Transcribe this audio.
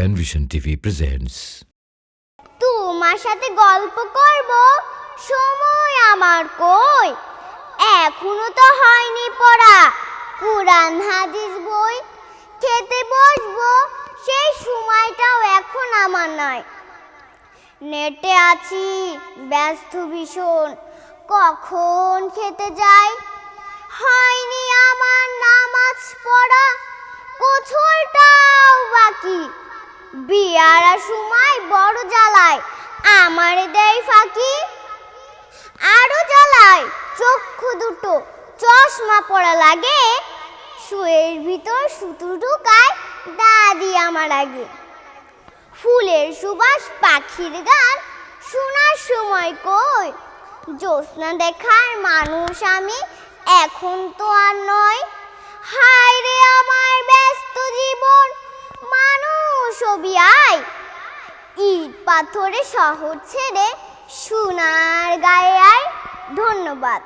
Penvision TV presents তোমার সাথে গল্প করব? সময় আমার কই? এখনও তো হয়নি পড়া। কোরআন, হাদিস, বই খেতে বসবো। সেই সময়টাও এখন আমার নয়। নেটে আছি, ব্যস্ত ভীষণ। কখন খেতে যাই? হয়নি আমার নামাজ পড়া। কোছলটাও বাকি। বিয়ার সময় বড় জ্বালায়, আমার দেয় ফাঁকি, আরও জ্বালায়। চক্ষু দুটো চশমা পড়া লাগে, শুয়ের ভিতর সুতু ঢুকায় দাদি আমার আগে। ফুলের সুবাস পাখির গান শোনার সময় কই? জ্যোৎস্না দেখার মানুষ আমি, এখন তো আর নয়। আয় ইট পাথরে শহর ছেড়ে সোনার গায়ে আয় ধন্যবাদ।